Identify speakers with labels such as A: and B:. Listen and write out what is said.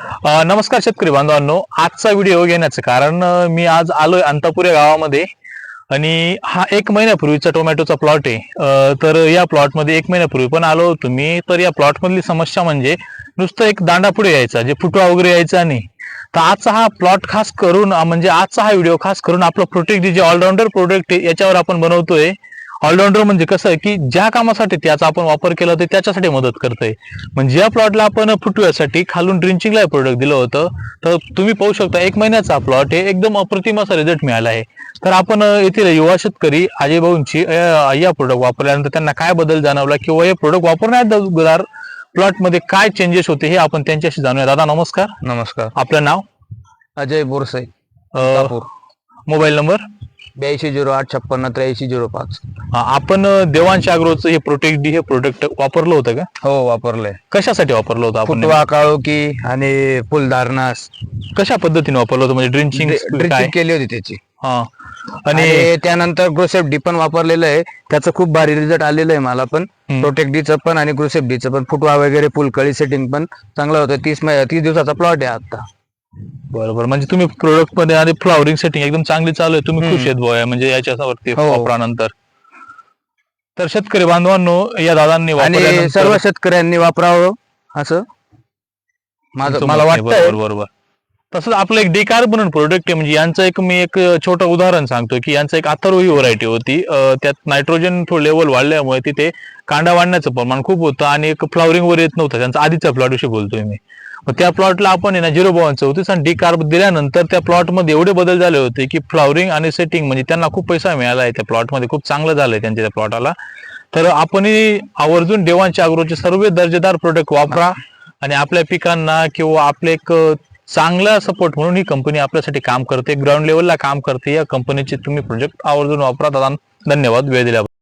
A: नमस्कार शेतकरी बांधवांनो. आजचा व्हिडिओ घेण्याचं कारण मी आज आलोय अंतापूर या गावामध्ये. आणि हा एक महिन्यापूर्वीचा टोमॅटोचा प्लॉट आहे. तर या प्लॉटमध्ये एक महिन्यापूर्वी पण आलो होतो मी. तर या प्लॉट मधली समस्या म्हणजे नुसतं एक दांडा पुढे यायचा जे फुटवा वगैरे यायचा नाही. तर आजचा हा प्लॉट खास करून म्हणजे आजचा हा व्हिडिओ खास करून आपलं प्रोटेक्ट जे ऑलराऊंडर प्रोडक्ट आहे याच्यावर आपण बनवतोय. ऑलराऊंडर म्हणजे कसं आहे की ज्या कामासाठी त्याचा आपण वापर केला तर त्याच्यासाठी मदत करतोय. म्हणजे ज्या प्लॉटला आपण फुटव्यासाठी खालून ड्रिंचिंगला प्रोडक्ट दिलं होतं. तर तुम्ही पाहू शकता एक महिन्याचा प्लॉट आहे एकदम अप्रतिम असा रिझल्ट मिळाला आहे. तर आपण येथील युवा शेतकरी अजय भाऊंची अं, या प्रोडक्ट वापरल्यानंतर त्यांना काय बदल जाणवला किंवा हे प्रोडक्ट वापरण्यात अगोदर प्लॉटमध्ये काय चेंजेस होते हे आपण त्यांच्याशी जाणूया. दादा नमस्कार.
B: नमस्कार.
A: आपलं नाव?
B: अजय बोरसे तापूर
A: मोबाईल नंबर
B: ब्याऐंशी झिरो आठ छप्पन्न त्र्याऐंशी झिरो पाच.
A: आपण देवांश अॅग्रोचं हे प्रोटेक्ट हे प्रोडक्ट वापरलं होतं का?
B: हो वापरलंय.
A: कशासाठी वापरलं होतं आपण?
B: फुटवा काळोखी आणि फुलधारणास
A: कशा पद्धतीने वापरलं होतं? म्हणजे ड्रिंचिंग काय?
B: ड्रिचिंग केली होती त्याची.
A: हा. आणि
B: आणि त्यानंतर ग्रोसेप डी पण वापरलेलं आहे. त्याचं खूप भारी रिझल्ट आलेलं आहे मला पण.
A: हम्म.
B: प्रोटेक्ट डीचं पण आणि ग्रोसेप डीचं पण. फुटवा वगैरे फुलकळी सेटिंग पण चांगलं होतं. तीस मै- तीस दिवसाचा प्लॉट आहे आता.
A: बरोबर. म्हणजे तुम्ही प्रोडक्टमध्ये आणि फ्लॉवरिंग सेटिंग एकदम चांगली चालू आहे. तुम्ही खुश आहेत बुवा म्हणजे याच्यावरती
B: हो.
A: वापरानंतर. तर शेतकरी बांधवांनो या दादांनी
B: आणि
A: वापरल्यानंतर-
B: सर्व शेतकऱ्यांनी वापरावं असं? माझं
A: तुमचं
B: मला
A: आहे,
B: वाटतंय.
A: बरोबर बरोबर. तसंच आपलं एक डिकार्बोनेट प्रोडक्ट आहे. म्हणजे यांचं एक मी एक छोटं उदाहरण सांगतो की यांचं एक अथर्व ही व्हरायटी होती. अं, त्यात नायट्रोजन थोडं लेवल वाढल्यामुळे तिथे कांदा वाढण्याचं प्रमाण खूप होतं आणि एक फ्लॉवरिंग वर येत नव्हतं. त्यांचा आधीच्या प्लॉट विषयी बोलतोय मी. त्या प्लॉटला आपण आहे ना झिरो बावन चौतीस आणि डी कार्ब दिल्यानंतर त्या प्लॉटमध्ये एवढे बदल झाले होते की फ्लॉवरिंग आणि सेटिंग म्हणजे त्यांना खूप पैसा मिळाला आहे त्या प्लॉटमध्ये. खूप चांगलं झालंय त्यांच्या त्या प्लॉटाला तर आपणही आवर्जून देवांच्या अग्रोचे सर्व दर्जेदार प्रोडक्ट वापरा आणि आपल्या पिकांना किंवा आपले एक चांगला सपोर्ट म्हणून ही कंपनी आपल्यासाठी काम करते. ग्राउंड लेवलला काम करते. या कंपनीचे तुम्ही प्रोजेक्ट आवर्जून वापरा. दादा धन्यवाद. वेळ दिल्याबद्दल.